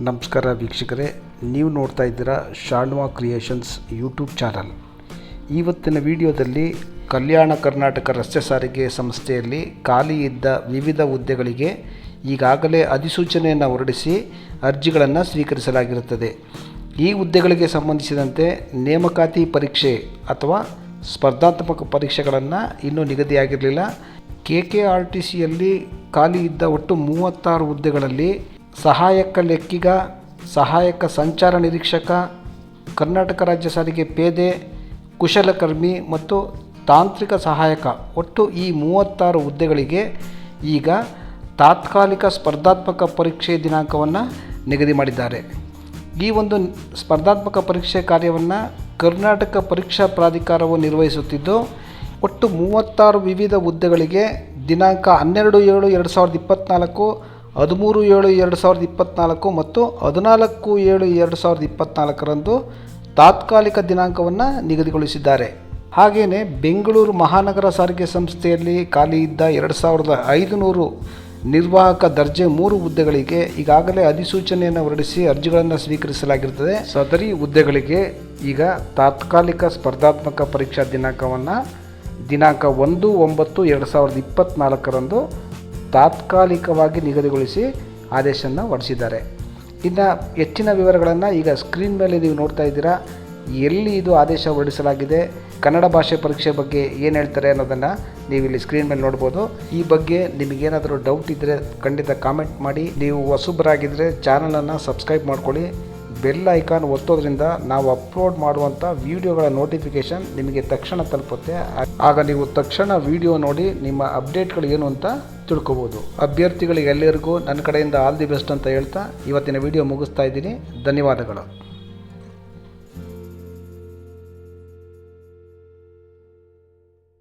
ನಮಸ್ಕಾರ ವೀಕ್ಷಕರೇ, ನೀವು ನೋಡ್ತಾ ಇದ್ದೀರಾ ಶಾಣ್ವಾ ಕ್ರಿಯೇಷನ್ಸ್ ಯೂಟ್ಯೂಬ್ ಚಾನಲ್. ಇವತ್ತಿನ ವಿಡಿಯೋದಲ್ಲಿ ಕಲ್ಯಾಣ ಕರ್ನಾಟಕ ರಸ್ತೆ ಸಾರಿಗೆ ಸಂಸ್ಥೆಯಲ್ಲಿ ಖಾಲಿ ಇದ್ದ ವಿವಿಧ ಹುದ್ದೆಗಳಿಗೆ ಈಗಾಗಲೇ ಅಧಿಸೂಚನೆಯನ್ನು ಹೊರಡಿಸಿ ಅರ್ಜಿಗಳನ್ನು ಸ್ವೀಕರಿಸಲಾಗಿರುತ್ತದೆ. ಈ ಹುದ್ದೆಗಳಿಗೆ ಸಂಬಂಧಿಸಿದಂತೆ ನೇಮಕಾತಿ ಪರೀಕ್ಷೆ ಅಥವಾ ಸ್ಪರ್ಧಾತ್ಮಕ ಪರೀಕ್ಷೆಗಳನ್ನು ಇನ್ನೂ ನಿಗದಿಯಾಗಿರಲಿಲ್ಲ. ಕೆ ಕೆ ಆರ್ ಟಿ ಸಿಯಲ್ಲಿ ಖಾಲಿ ಇದ್ದ ಒಟ್ಟು ಮೂವತ್ತಾರು ಹುದ್ದೆಗಳಲ್ಲಿ ಸಹಾಯಕ ಲೆಕ್ಕಿಗ, ಸಹಾಯಕ ಸಂಚಾರ ನಿರೀಕ್ಷಕ, ಕರ್ನಾಟಕ ರಾಜ್ಯ ಸಾರಿಗೆ ಪೇದೆ, ಕುಶಲಕರ್ಮಿ ಮತ್ತು ತಾಂತ್ರಿಕ ಸಹಾಯಕ. ಒಟ್ಟು ಈ ಮೂವತ್ತಾರು ಹುದ್ದೆಗಳಿಗೆ ಈಗ ತಾತ್ಕಾಲಿಕ ಸ್ಪರ್ಧಾತ್ಮಕ ಪರೀಕ್ಷೆ ದಿನಾಂಕವನ್ನು ನಿಗದಿ ಮಾಡಿದ್ದಾರೆ. ಈ ಒಂದು ಸ್ಪರ್ಧಾತ್ಮಕ ಪರೀಕ್ಷೆ ಕಾರ್ಯವನ್ನು ಕರ್ನಾಟಕ ಪರೀಕ್ಷಾ ಪ್ರಾಧಿಕಾರವು ನಿರ್ವಹಿಸುತ್ತಿದ್ದು, ಒಟ್ಟು ಮೂವತ್ತಾರು ವಿವಿಧ ಹುದ್ದೆಗಳಿಗೆ ದಿನಾಂಕ ಹನ್ನೆರಡು ಏಳು ಎರಡು ಸಾವಿರದ ಇಪ್ಪತ್ತ್ನಾಲ್ಕು ಹದಿಮೂರು ಏಳು ಎರಡು ಸಾವಿರದ ಇಪ್ಪತ್ತ್ನಾಲ್ಕು ಮತ್ತು ಹದಿನಾಲ್ಕು ಏಳು ಎರಡು ಸಾವಿರದ ಇಪ್ಪತ್ತ್ನಾಲ್ಕರಂದು ತಾತ್ಕಾಲಿಕ ದಿನಾಂಕವನ್ನು ನಿಗದಿಗೊಳಿಸಿದ್ದಾರೆ. ಹಾಗೆಯೇ ಬೆಂಗಳೂರು ಮಹಾನಗರ ಸಾರಿಗೆ ಸಂಸ್ಥೆಯಲ್ಲಿ ಖಾಲಿ ಇದ್ದ ಎರಡು ಸಾವಿರದ ಐದುನೂರು ನಿರ್ವಾಹಕ ದರ್ಜೆ ಮೂರು ಹುದ್ದೆಗಳಿಗೆ ಈಗಾಗಲೇ ಅಧಿಸೂಚನೆಯನ್ನು ಹೊರಡಿಸಿ ಅರ್ಜಿಗಳನ್ನು ಸ್ವೀಕರಿಸಲಾಗಿರುತ್ತದೆ. ಸದರಿ ಹುದ್ದೆಗಳಿಗೆ ಈಗ ತಾತ್ಕಾಲಿಕ ಸ್ಪರ್ಧಾತ್ಮಕ ಪರೀಕ್ಷಾ ದಿನಾಂಕವನ್ನು ದಿನಾಂಕ ಒಂದು ಒಂಬತ್ತು ಎರಡು ಸಾವಿರದ ಇಪ್ಪತ್ತ್ನಾಲ್ಕರಂದು ತಾತ್ಕಾಲಿಕವಾಗಿ ನಿಗದಿಗೊಳಿಸಿ ಆದೇಶವನ್ನು ಹೊರಡಿಸಿದ್ದಾರೆ. ಇನ್ನು ಹೆಚ್ಚಿನ ವಿವರಗಳನ್ನು ಈಗ ಸ್ಕ್ರೀನ್ ಮೇಲೆ ನೀವು ನೋಡ್ತಾ ಇದ್ದೀರಾ. ಎಲ್ಲಿ ಇದು ಆದೇಶ ಹೊರಡಿಸಲಾಗಿದೆ, ಕನ್ನಡ ಭಾಷೆ ಪರೀಕ್ಷೆ ಬಗ್ಗೆ ಏನು ಹೇಳ್ತಾರೆ ಅನ್ನೋದನ್ನು ನೀವು ಇಲ್ಲಿ ಸ್ಕ್ರೀನ್ ಮೇಲೆ ನೋಡ್ಬೋದು. ಈ ಬಗ್ಗೆ ನಿಮಗೇನಾದರೂ ಡೌಟ್ ಇದ್ದರೆ ಖಂಡಿತ ಕಾಮೆಂಟ್ ಮಾಡಿ. ನೀವು ಹೊಸಬರಾಗಿದ್ದರೆ ಚಾನಲನ್ನು ಸಬ್ಸ್ಕ್ರೈಬ್ ಮಾಡ್ಕೊಳ್ಳಿ. ಬೆಲ್ ಐಕಾನ್ ಒತ್ತೋದ್ರಿಂದ ನಾವು ಅಪ್ಲೋಡ್ ಮಾಡುವಂಥ ವಿಡಿಯೋಗಳ ನೋಟಿಫಿಕೇಷನ್ ನಿಮಗೆ ತಕ್ಷಣ ತಲುಪುತ್ತೆ. ಆಗ ನೀವು ತಕ್ಷಣ ವಿಡಿಯೋ ನೋಡಿ ನಿಮ್ಮ ಅಪ್ಡೇಟ್ಗಳು ಏನು ಅಂತ ತಿಳ್ಕೊಬೋದು. ಅಭ್ಯರ್ಥಿಗಳಿಗೆ ಎಲ್ಲರಿಗೂ ನನ್ನ ಕಡೆಯಿಂದ ಆಲ್ ದಿ ಬೆಸ್ಟ್ ಅಂತ ಹೇಳ್ತಾ ಇವತ್ತಿನ ವಿಡಿಯೋ ಮುಗಿಸ್ತಾ ಇದ್ದೀನಿ. ಧನ್ಯವಾದಗಳು.